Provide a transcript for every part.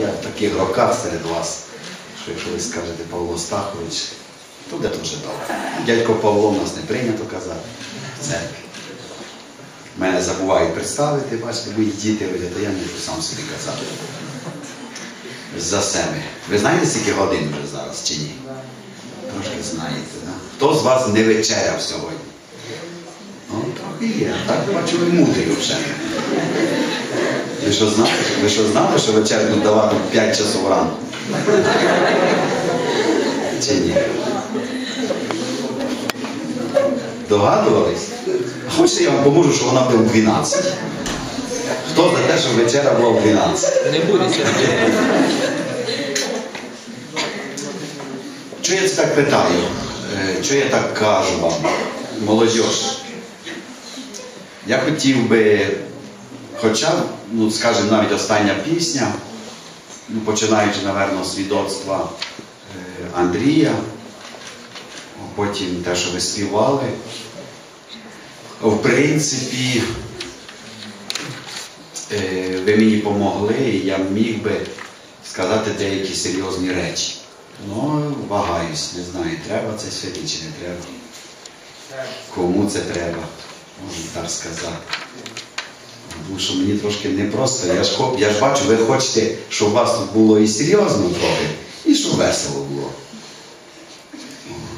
я в таких роках серед вас, що якщо ви скажете Павло Стахович, то буде дуже добре. Дядько Павло в нас не прийнято казати в церкві. Мене забувають представити, бачите, мої діти говорять, то я можу сам собі казати. За себе. Ви знаєте, скільки годин вже зараз чи ні? Трошки знаєте, да? Хто з вас не вечеряв сьогодні? Ну, трохи є. Так бачу, ви мудрі вже. Ви що знали, ви що знали, що вечерю давати 5 часов ранку? Чи ні? Догадувались? Хочете, я вам поможу, що вона буде в 12. Хто за те, щоб вечеря була в 12? Не буде. Чого я це так питаю? Е, Чого я так кажу вам? Молодіж. Я хотів би, хоча, ну, скажімо, навіть остання пісня, ну, починаючи, напевно, свідоцтва е, Андрія, потім те, що ви співали, в принципі, е, ви мені помогли, і я міг би сказати деякі серйозні речі. Ну, вагаюсь, не знаю, треба це сьогодні чи не треба. Кому це треба, можна так сказати. Тому що мені трошки непросто. Я ж, я ж бачу, ви хочете, щоб у вас тут було і серйозно трохи, і щоб весело було.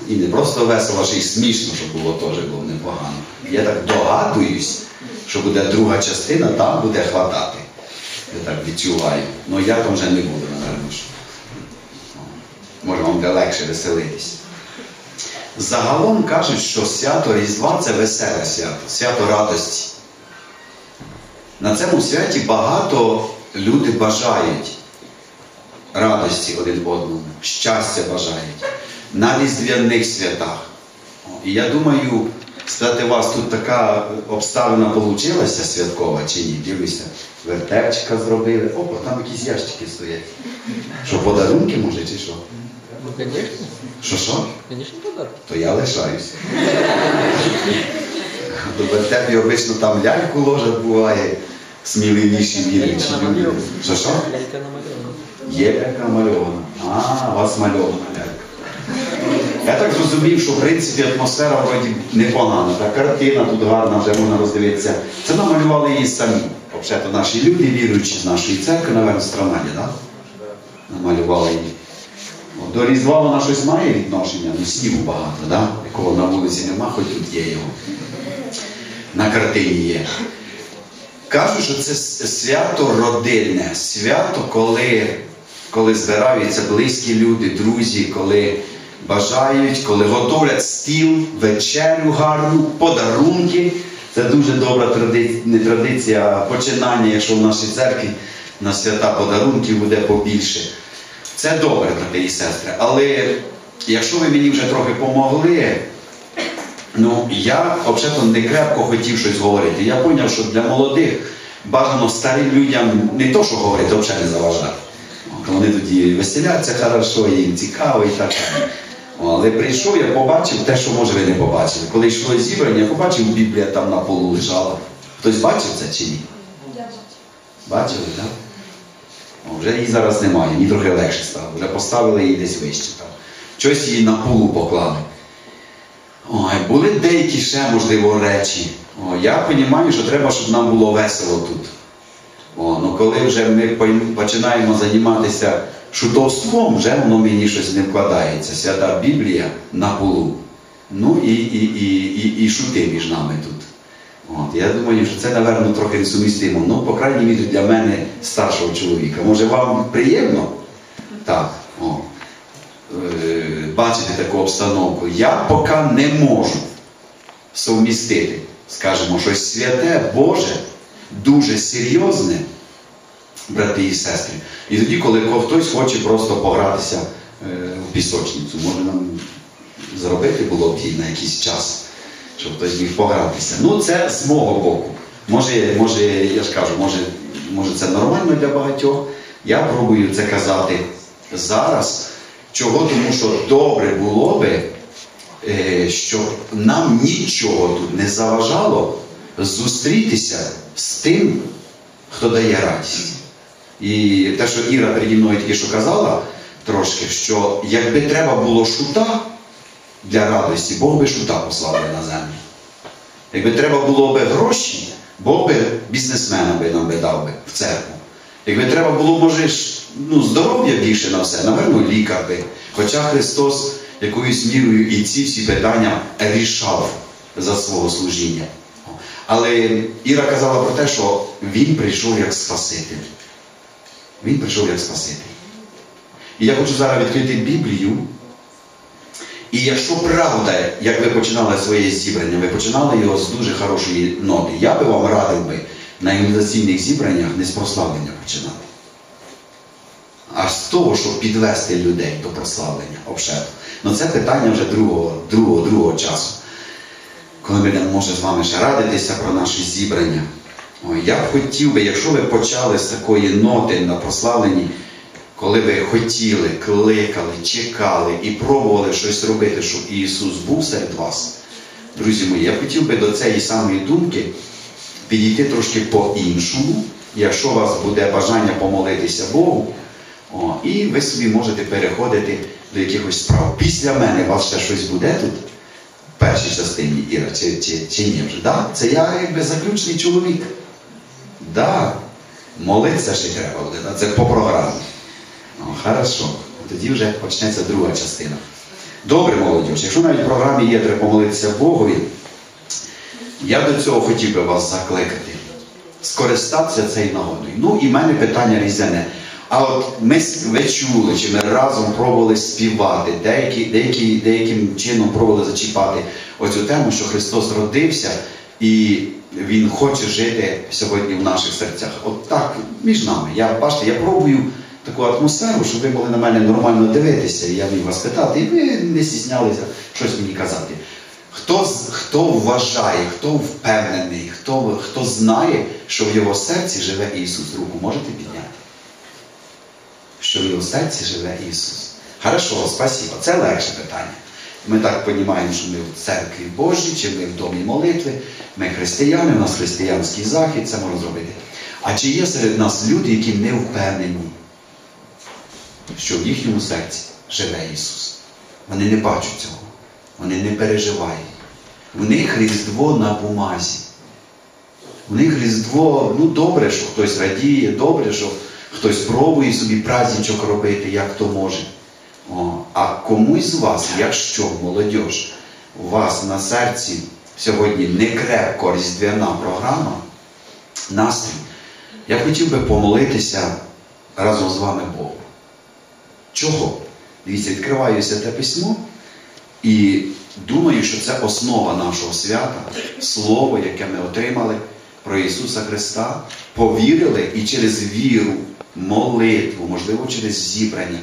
І не просто весело, а й смішно, щоб було теж було непогано. Я так догадуюсь, що буде друга частина, там буде хватати. Я так відчуваю. Ну я там вже не буду, напевно. Може вам буде легше веселитись. Загалом кажуть, що свято Різдва це веселе свято, свято радості. На цьому святі багато люди бажають радості один одному, щастя бажають на різдвяних святах. І я думаю, сказати, у вас тут така обставина получилася святкова чи ні? Дивлюся, вертепчика зробили. Опа, там якісь ящики стоять. Що, подарунки може чи що? Ну, звісно. Що що? Звісно. То я лишаюся. До вертепі обично там ляльку ложать буває, сміливіші віруючі люди. Що що? Лялька намальована. Є лялька мальована. А, у вас мальована лялька. Я так зрозумів, що в принципі атмосфера вроді непогана. Та картина тут гарна, вже можна роздивитися. Це намалювали її самі. Взагалі, наші люди, віруючі з нашої церкви, напевно, з Трамаді, так? Намалювали її. До Різдва вона щось має відношення, ну снігу багато, да? якого на вулиці нема, хоч тут є його. На картині є. Кажуть, що це свято родинне, свято, коли, коли збираються близькі люди, друзі, коли бажають, коли готовлять стіл, вечерю гарну, подарунки. Це дуже добра традиція, не традиція, а починання, якщо в нашій церкві на свята подарунків буде побільше. Це добре, брати і сестри. Але якщо ви мені вже трохи помогли, ну я взагалі не крепко хотів щось говорити. Я зрозумів, що для молодих бажано старим людям не то, що говорити, взагалі не заважати. Вони тоді веселяться хорошо, їм цікаво і так далі. Але прийшов, я побачив те, що може ви не побачили. Коли йшло зібрання, я побачив Біблія там на полу лежала. Хтось бачив це чи ні? Бачили, так? О, вже її зараз немає, мені трохи легше стало. Вже поставили її десь вище. Там. Щось її на полу поклали. Ой, були деякі ще, можливо, речі. О, я розумію, що треба, щоб нам було весело тут. О, ну коли вже ми починаємо займатися шутовством, вже воно мені щось не вкладається. Свята Біблія на полу. Ну і, і, і, і, і шути між нами тут. От, я думаю, що це, напевно, трохи несумістимо. Ну, по крайній мірі, для мене старшого чоловіка. Може, вам приємно? Так. О. Бачити таку обстановку. Я поки не можу совмістити, скажімо, щось святе, Боже, дуже серйозне, брати і сестри. І тоді, коли хтось хоче просто погратися е, в пісочницю, може нам зробити було б їй на якийсь час, щоб хтось міг погратися. Ну, це з мого боку. Може, може, я ж кажу, може, може це нормально для багатьох. Я пробую це казати зараз. Чого? Тому що добре було би, е, щоб нам нічого тут не заважало зустрітися з тим, хто дає радість. І те, що Іра переді мною тільки що казала трошки, що якби треба було шута для радості, Бог би шута послав на землю. Якби треба було би гроші, Бог би бізнесмена би нам би дав би в церкву. Якби треба було, може, ну, здоров'я більше на все, напевно, лікар би. Хоча Христос якоюсь мірою і ці всі питання рішав за свого служіння. Але Іра казала про те, що Він прийшов як Спаситель. Він прийшов як Спаситель. І я хочу зараз відкрити Біблію. І якщо правда, як ви починали своє зібрання, ви починали його з дуже хорошої ноти, я би вам радив би на інвестиційних зібраннях не з прославлення починати. А з того, щоб підвести людей до прославлення обшету. Ну це питання вже другого, другого, другого часу. Коли ми не може з вами ще радитися про наші зібрання. Ой, я б хотів би, якщо ви почали з такої ноти на прославленні, коли ви хотіли, кликали, чекали і пробували щось робити, щоб Ісус був серед вас, друзі мої, я хотів би до цієї самої думки підійти трошки по-іншому, якщо у вас буде бажання помолитися Богу, о, і ви собі можете переходити до якихось справ. Після мене у вас ще щось буде тут, в першій частині Іра, чи, чи, чи ні вже? Да? Це я якби заключний чоловік. Да. Молитися ще треба буде, це по програмі. О, хорошо. Тоді вже почнеться друга частина. Добре, молодь, якщо навіть в програмі є, треба помолитися Богові, я до цього хотів би вас закликати, скористатися цією нагодою. Ну і в мене питання різане. А от ми ви чули, чи ми разом пробували співати, деякі, деякі, деяким чином пробували зачіпати оцю тему, що Христос родився і Він хоче жити сьогодні в наших серцях. От так, між нами. Я бачите, я пробую таку атмосферу, щоб ви могли на мене нормально дивитися, і я міг вас питати, і ви не стіснялися щось мені казати. Хто, хто вважає, хто впевнений, хто, хто знає, що в його серці живе Ісус, руку можете підняти? Що в його серці живе Ісус. Хорошо, спасибо. Це легше питання. Ми так розуміємо, що ми в церкві Божій, чи ми в домі молитви, ми християни, у нас християнський захід, це можна зробити. А чи є серед нас люди, які не впевнені, що в їхньому серці живе Ісус? Вони не бачать цього. Вони не переживають. У них Різдво на бумазі. У них Різдво, ну добре, що хтось радіє, добре, що хтось пробує собі праздничок робити, як то може. О, а комусь з вас, якщо молодь, у вас на серці сьогодні не крепко різдвяна програма, настрій, я хотів би помолитися разом з вами Богу. Чого? Дивіться, відкриваю святе письмо і думаю, що це основа нашого свята, слово, яке ми отримали про Ісуса Христа, повірили і через віру, молитву, можливо, через зібрання.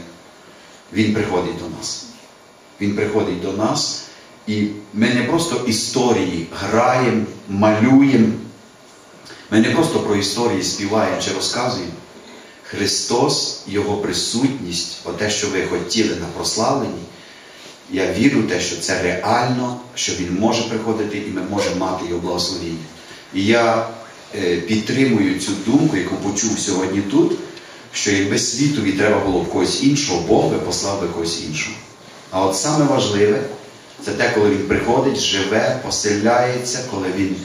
Він приходить до нас. Він приходить до нас, і ми не просто історії граємо, малюємо. Ми не просто про історії співаємо чи розказуємо. Христос, Його присутність, те, що ви хотіли на прославленні, я вірю в те, що це реально, що Він може приходити і ми можемо мати його благословіння. І я е, підтримую цю думку, яку почув сьогодні тут, що якби світові треба було б когось іншого, Бог би послав би когось іншого. А от саме важливе, це те, коли Він приходить, живе, поселяється, коли Він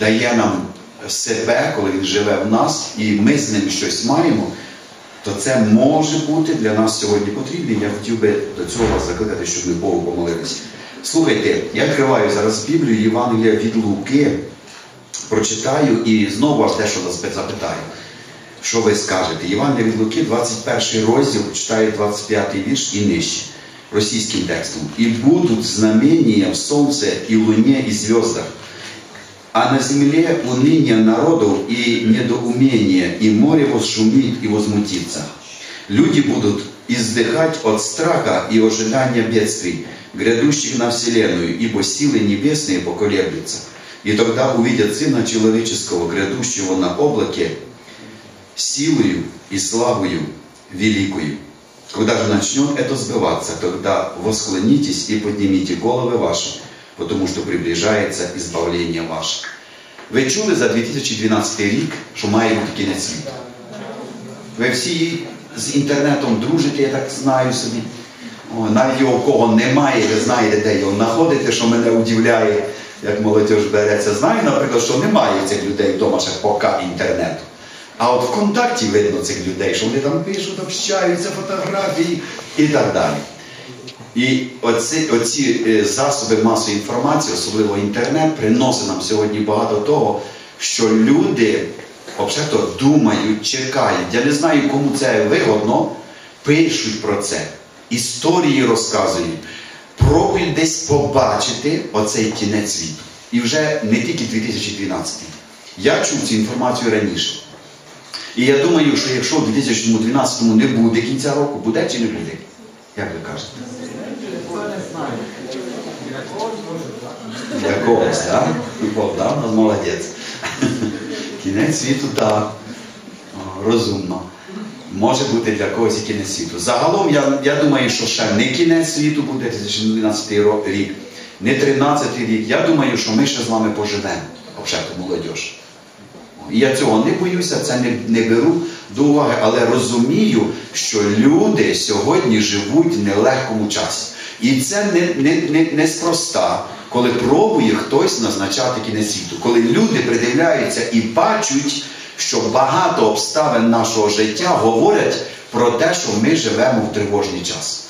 дає нам себе, коли Він живе в нас, і ми з ним щось маємо, то це може бути для нас сьогодні потрібно. Я хотів би до цього вас закликати, щоб ми Богу помолилися. Слухайте, я відкриваю зараз Біблію Євангелія від Луки, прочитаю і знову аж те, що запитаю. Що ви скажете? Євангелія від Луки, 21 розділ, читаю 25 вірш і нижче, російським текстом. «І будуть знамения в солнце и луне и звездах, а на земле уныние народов и недоумение, и море возшумит и возмутится. Люди будут издыхать от страха и ожидания бедствий, грядущих на вселенную, ибо силы небесные поколеблются. И тогда увидят Сына Человеческого, грядущего на облаке, силою и славою великую. Когда же начнет это сбываться, тогда восклонитесь и поднимите головы ваши, тому що приближається ізбавлення ваше. Ви чули за 2012 рік, що має бути кінець світу? Ви всі з інтернетом дружите, я так знаю собі. О, навіть його в кого немає, ви знаєте, де його знаходите, що мене удивляє, як молодь береться. Знаю, наприклад, що немає цих людей вдома ще поки інтернету. А от ВКонтакті видно цих людей, що вони там пишуть, общаються, фотографії і так далі. І оці, оці е, засоби масової інформації, особливо інтернет, приносить нам сьогодні багато того, що люди взагалі думають, чекають. Я не знаю, кому це вигодно, пишуть про це, історії розказують, пробують десь побачити оцей кінець світу. І вже не тільки 2012. Я чув цю інформацію раніше. І я думаю, що якщо в 2012 не буде кінця року, буде чи не буде? Як ви кажете? Для когось, так? Богдан у нас молодець. Кінець світу, так. Розумно. Може бути для когось і кінець світу. Загалом, я, я думаю, що ще не кінець світу буде 2012 рік, не 13 рік. Я думаю, що ми ще з вами поживемо, взагалі, молодь. Я цього не боюся, це не, не беру до уваги, але розумію, що люди сьогодні живуть в нелегкому часі. І це не, не, не, неспроста, коли пробує хтось назначати кінець світу. Коли люди придивляються і бачать, що багато обставин нашого життя говорять про те, що ми живемо в тривожний час.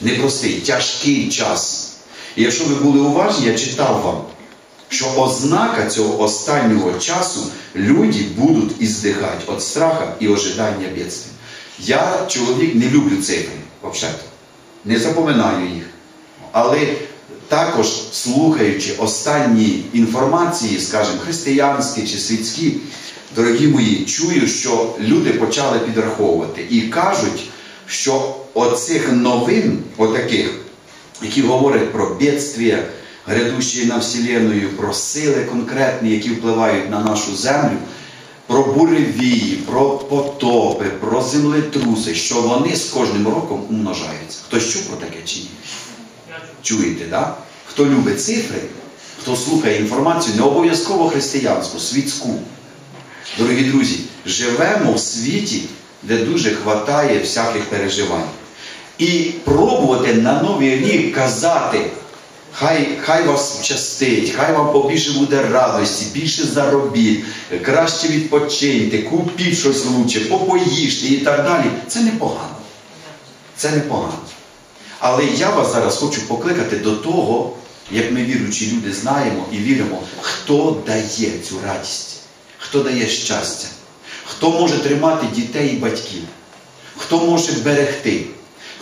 Непростий, тяжкий час. І якщо ви були уважні, я читав вам що ознака цього останнього часу люди будуть іздихати від страха і ожидання бідствия. Я, чоловік, не люблю цифри, взагалі. Не запоминаю їх. Але також слухаючи останні інформації, скажімо, християнські чи світські, дорогі мої, чую, що люди почали підраховувати і кажуть, що оцих новин, отаких, які говорять про бідствія, грядущі на Вселенную, про сили конкретні, які впливають на нашу землю, про буревії, про потопи, про землетруси, що вони з кожним роком умножаються. Хтось чув про таке чи ні? Чуєте. Да? Хто любить цифри, хто слухає інформацію, не обов'язково християнську, світську. Дорогі друзі, живемо в світі, де дуже хватає всяких переживань. І пробувати на новий рік казати, хай, хай вас щастить, хай вам побільше буде радості, більше заробіть, краще відпочиньте, купіть щось лучше, попоїжте і так далі. Це непогано. Це непогано. Але я вас зараз хочу покликати до того, як ми віруючі люди знаємо і віримо, хто дає цю радість, хто дає щастя, хто може тримати дітей і батьків, хто може берегти,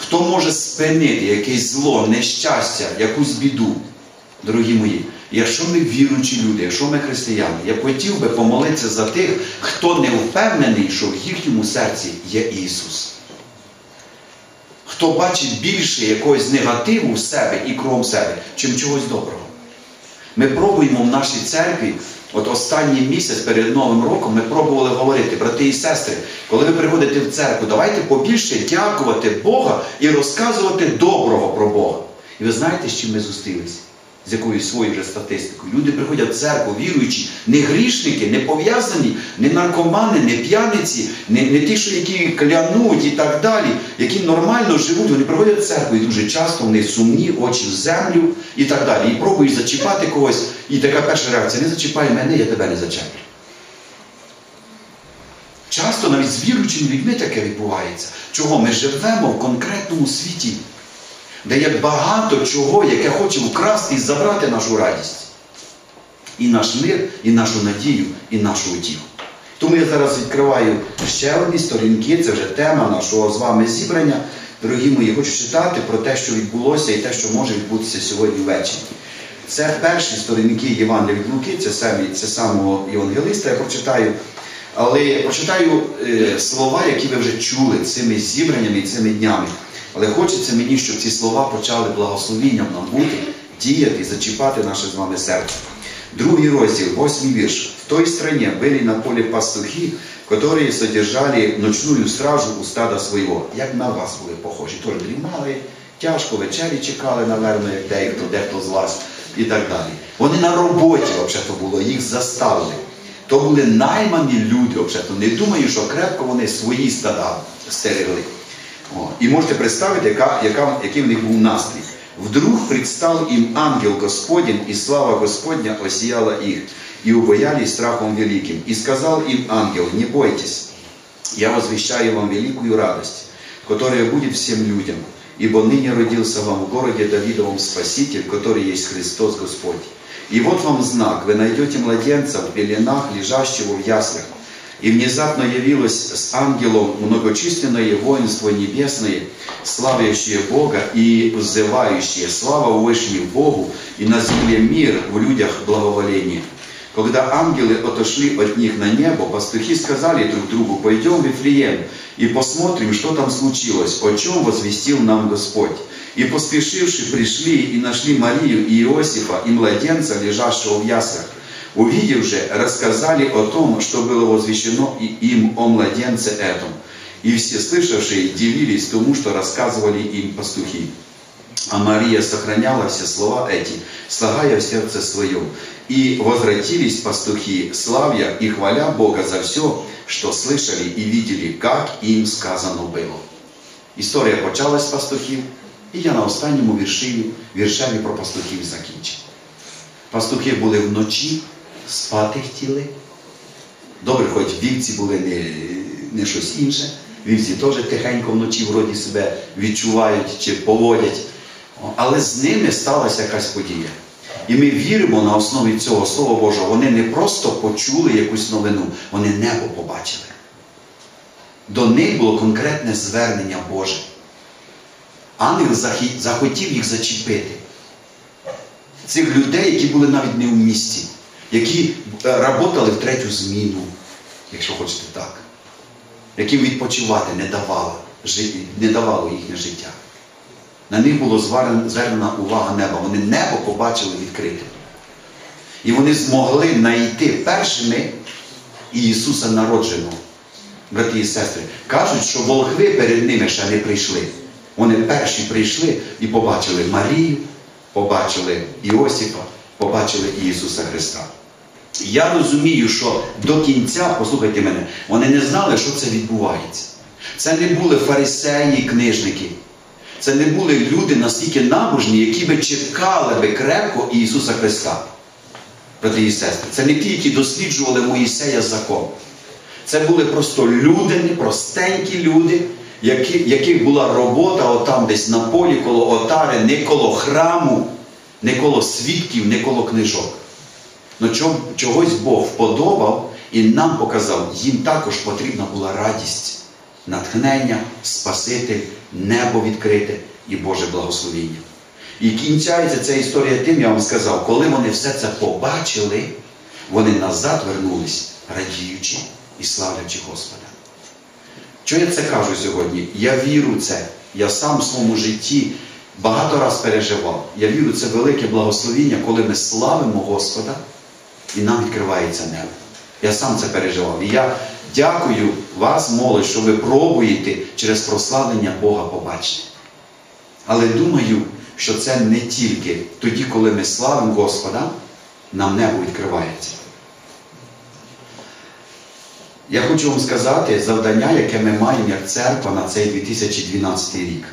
хто може спинити якесь зло, нещастя, якусь біду. Дорогі мої, якщо ми віруючі люди, якщо ми християни, я хотів би помолитися за тих, хто не впевнений, що в їхньому серці є Ісус. Хто бачить більше якогось негативу в себе і кругом себе, чим чогось доброго. Ми пробуємо в нашій церкві, от останній місяць перед Новим роком ми пробували говорити, брати і сестри, коли ви приходите в церкву, давайте побільше дякувати Бога і розказувати доброго про Бога. І ви знаєте, з чим ми зустрілися? З якоюсь своєю вже статистикою. Люди приходять в церкву, віруючі, не грішники, не пов'язані, не наркомани, не п'яниці, не, не ті, що які клянуть і так далі, які нормально живуть, вони приходять в церкву і дуже часто вони сумні, очі в землю і так далі. І пробують зачіпати когось. І така перша реакція: не зачіпай мене, я тебе не зачеплю. Часто навіть з віруючими людьми таке відбувається. Чого? Ми живемо в конкретному світі, де є багато чого, яке хоче вкрасти і забрати нашу радість. І наш мир, і нашу надію, і нашу утіху. Тому я зараз відкриваю ще одні сторінки, це вже тема нашого з вами зібрання. Дорогі мої, хочу читати про те, що відбулося, і те, що може відбутися сьогодні ввечері. Це перші сторінки Євангелія від Луки, це, самі, це самого Євангелиста, я прочитаю. Але прочитаю е, слова, які ви вже чули цими зібраннями і цими днями. Але хочеться мені, щоб ці слова почали благословінням нам бути, діяти, зачіпати наше з вами серце. Другий розділ, восьмий вірш. В той стране были на поле пастухи, которые содержали ночную стражу у стада свого. Як на вас були похожі. Тож дрімали, тяжко вечері чекали, наверно, як дехто, дехто з вас і так далі. Вони на роботі, взагалі було, їх заставили. То були наймані люди, взагалі. Не думаю, що крепко вони свої стада стерегли. О, І можете представити, яка, яка, який в них був настрій. Вдруг предстал им ангел Господень, и слава Господня осияла их, и убоялись страхом великим. И сказал им ангел, не бойтесь, я возвещаю вам великую радость, которая будет всем людям, ибо ныне родился вам в городе Давидовом Спаситель, который есть Христос Господь. И вот вам знак, вы найдете младенца в пеленах, лежащего в яслях. И внезапно явилось с ангелом многочисленное воинство небесное, славящее Бога и взывающее слава Вышнему Богу, и на земле мир, в людях благоволение. Когда ангелы отошли от них на небо, пастухи сказали друг другу, пойдем в Вифлеем и посмотрим, что там случилось, о чем возвестил нам Господь. И поспешивши пришли и нашли Марию и Иосифа и младенца, лежащего в яслях. Увидев же, рассказали о том, что было возвещено и им о младенце этом. И все слышавшие дивились тому, что рассказывали им пастухи. А Мария сохраняла все слова эти, слагая в сердце своем. И возвратились пастухи, славя и хваля Бога за все, что слышали и видели, как им сказано было. Історія почалась з пастухів, і я на останньому вірші, віршеві про пастухів закінчив. Пастухи були вночі, Спати хотіли. Добре, хоч вівці були не, не щось інше. Вівці теж тихенько вночі вроді себе відчувають чи поводять. Але з ними сталася якась подія. І ми віримо на основі цього Слова Божого. Вони не просто почули якусь новину, вони небо побачили. До них було конкретне звернення Боже. Ангел захотів їх зачепити. Цих людей, які були навіть не в місті, які працювали в третю зміну, якщо хочете так, яким відпочивати не давало, не давало їхнє життя. На них було звернена увага неба. Вони небо побачили відкрите. І вони змогли знайти першими Ісуса народженого. Брати і сестри, кажуть, що волхви перед ними ще не прийшли. Вони перші прийшли і побачили Марію, побачили Іосифа, побачили Ісуса Христа. Я розумію, що до кінця, послухайте мене, вони не знали, що це відбувається. Це не були фарисеї, книжники. Це не були люди настільки набожні, які би чекали би крепко Ісуса Христа. Брати і сестри, це не ті, які досліджували Моїсея закон. Це були просто люди, простенькі люди, які, яких була робота отам десь на полі, коло отари, не коло храму, не коло свідків, не коло книжок. Чого- чогось Бог вподобав і нам показав, їм також потрібна була радість, натхнення, Спаситель, небо відкрите і Боже благословіння. І кінчається ця історія тим, я вам сказав, коли вони все це побачили, вони назад вернулись, радіючи і славлячи Господа. Чого я це кажу сьогодні? Я вірю в це. Я сам в своєму житті багато раз переживав. Я вірю, в це велике благословіння, коли ми славимо Господа і нам відкривається небо. Я сам це переживав. І я дякую вас, молодь, що ви пробуєте через прославлення Бога побачити. Але думаю, що це не тільки тоді, коли ми славимо Господа, нам небо відкривається. Я хочу вам сказати завдання, яке ми маємо як церква на цей 2012 рік.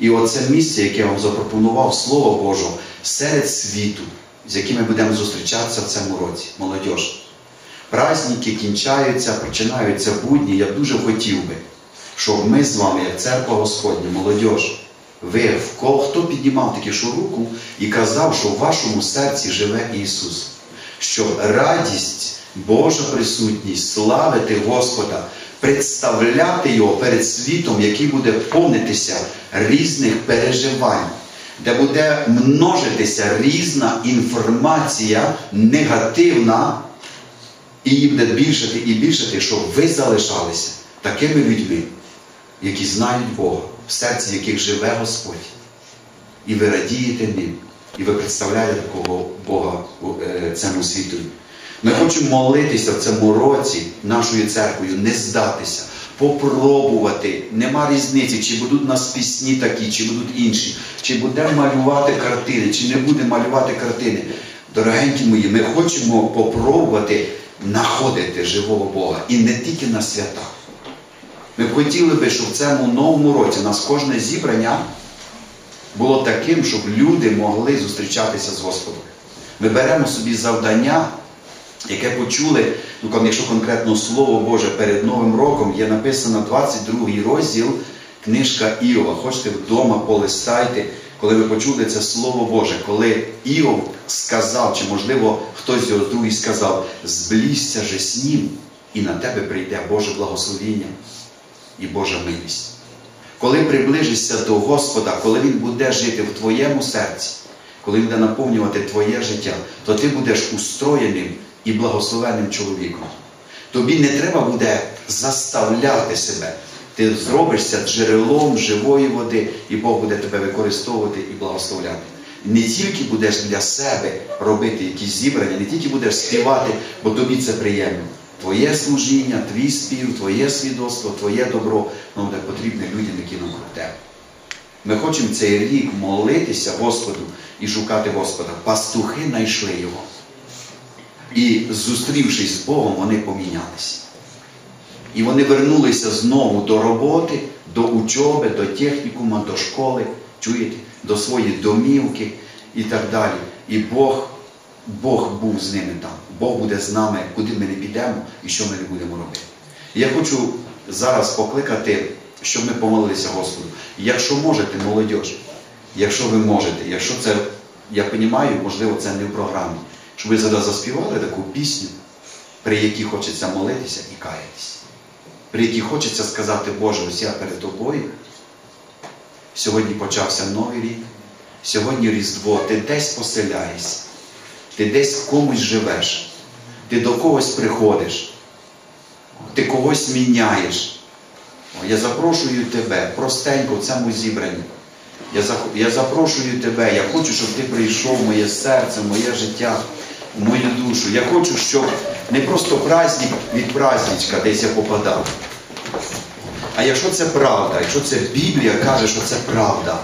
І оце місце, яке я вам запропонував, Слово Боже, серед світу, з яким ми будемо зустрічатися в цьому році, молодіж. Праздники кінчаються, починаються будні. Я дуже хотів би, щоб ми з вами, як церква Господня, молодіж, ви, в кого хто піднімав таки що руку і казав, що в вашому серці живе Ісус, що радість, Божа присутність, славити Господа, представляти Його перед світом, який буде повнитися різних переживань, де буде множитися різна інформація негативна, і її буде більшати і більшати, щоб ви залишалися такими людьми, які знають Бога, в серці яких живе Господь. І ви радієте ним, і ви представляєте такого Бога е, цьому світу. Ми хочемо молитися в цьому році нашою церквою, не здатися, попробувати. Нема різниці, чи будуть у нас пісні такі, чи будуть інші, чи будемо малювати картини, чи не будемо малювати картини. Дорогенькі мої, ми хочемо попробувати знаходити живого Бога і не тільки на святах. Ми б хотіли би, щоб в цьому новому році у нас кожне зібрання було таким, щоб люди могли зустрічатися з Господом. Ми беремо собі завдання, яке почули, ну якщо конкретно Слово Боже перед Новим роком є написано 22 розділ, книжка Іова. Хочете вдома полистайте, коли ви почули це Слово Боже, коли Іов сказав, чи можливо хтось з його другий сказав, зблізься же з ним, і на тебе прийде Боже благословіння і Божа милість. Коли приближишся до Господа, коли Він буде жити в твоєму серці, коли Він буде наповнювати твоє життя, то ти будеш устроєним і благословенним чоловіком. Тобі не треба буде заставляти себе. Ти зробишся джерелом живої води, і Бог буде тебе використовувати і благословляти. Не тільки будеш для себе робити якісь зібрання, не тільки будеш співати, бо тобі це приємно. Твоє служіння, твій спів, твоє свідоцтво, твоє добро, воно буде потрібне людям, які навкруг тебе. Ми хочемо цей рік молитися Господу і шукати Господа. Пастухи знайшли його. І зустрівшись з Богом, вони помінялися. І вони вернулися знову до роботи, до учоби, до технікума, до школи, чуєте, до своєї домівки і так далі. І Бог, Бог був з ними там. Бог буде з нами, куди ми не підемо і що ми не будемо робити. Я хочу зараз покликати, щоб ми помолилися Господу. Якщо можете, молодь, якщо ви можете, якщо це, я розумію, можливо, це не в програмі, щоб ви зараз заспівали таку пісню, при якій хочеться молитися і каятися при якій хочеться сказати, Боже, ось я перед тобою. Сьогодні почався новий рік, сьогодні Різдво, ти десь поселяєшся, ти десь комусь живеш, ти до когось приходиш, ти когось міняєш. Я запрошую тебе простенько в цьому зібранні. Я, запрошую тебе, я хочу, щоб ти прийшов в моє серце, в моє життя, мою душу. Я хочу, щоб не просто праздник від праздничка десь я попадав. А якщо це правда, якщо це Біблія каже, що це правда,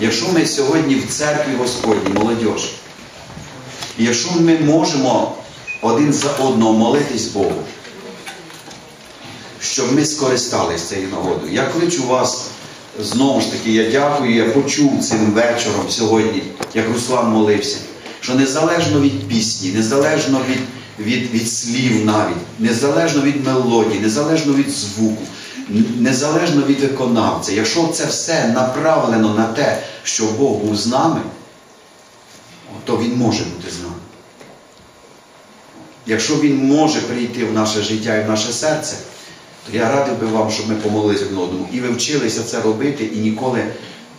якщо ми сьогодні в церкві Господній, молодь, якщо ми можемо один за одного молитись Богу, щоб ми скористалися цією нагодою. Я кличу вас знову ж таки, я дякую, я почув цим вечором сьогодні, як Руслан молився, що незалежно від пісні, незалежно від, від, від слів навіть, незалежно від мелодії, незалежно від звуку, незалежно від виконавця, якщо це все направлено на те, що Бог був з нами, то Він може бути з нами. Якщо він може прийти в наше життя і в наше серце, то я радив би вам, щоб ми помолилися одному. І ви вчилися це робити і ніколи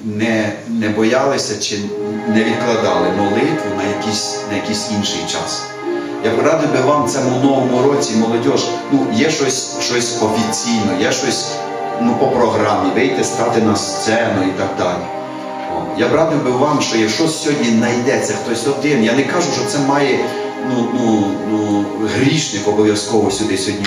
не, не боялися чи не відкладали молитву на якийсь, на якийсь інший час. Я б радив би вам в цьому новому році, молодь, ну, є щось, щось офіційно, є щось ну, по програмі, вийти, стати на сцену і так далі. Я б радив би вам, що якщо сьогодні знайдеться хтось один, я не кажу, що це має ну, ну, ну, грішник обов'язково сюди сьогодні.